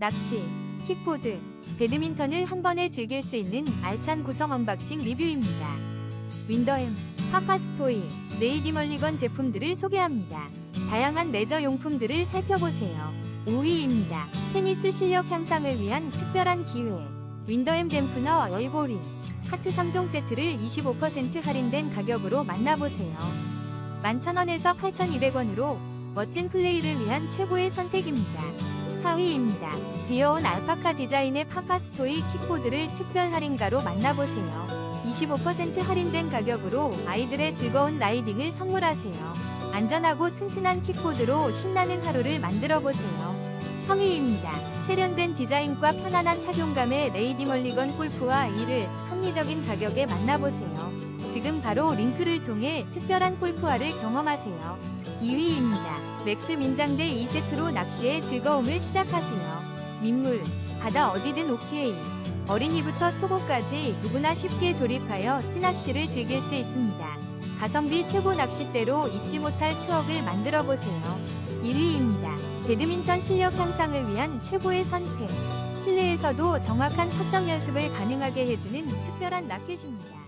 낚시, 킥보드, 배드민턴을 한 번에 즐길 수 있는 알찬 구성 언박싱 리뷰입니다. 윈더햄, 파파스토이, 네이디 멀리건 제품들을 소개합니다. 다양한 레저 용품들을 살펴보세요. 5위입니다. 테니스 실력 향상을 위한 특별한 기회. 윈더햄 댐프너 얼고리 하트 3종 세트를 25% 할인된 가격으로 만나보세요. 11,000원에서 8,200원으로 멋진 플레이를 위한 최고의 선택입니다. 4위입니다. 귀여운 알파카 디자인의 파파스토이 킥보드를 특별 할인가로 만나보세요. 25% 할인된 가격으로 아이들의 즐거운 라이딩을 선물하세요. 안전하고 튼튼한 킥보드로 신나는 하루를 만들어보세요. 3위입니다. 세련된 디자인과 편안한 착용감의 레이디 멀리건 골프와 이를 합리적인 가격에 만나보세요. 지금 바로 링크를 통해 특별한 골프화를 경험하세요. 2위입니다. 맥스 민장대 2세트로 낚시의 즐거움을 시작하세요. 민물, 바다 어디든 오케이. 어린이부터 초보까지 누구나 쉽게 조립하여 찌낚시를 즐길 수 있습니다. 가성비 최고 낚싯대로 잊지 못할 추억을 만들어 보세요. 1위입니다. 배드민턴 실력 향상을 위한 최고의 선택. 실내에서도 정확한 타점 연습을 가능하게 해주는 특별한 라켓입니다.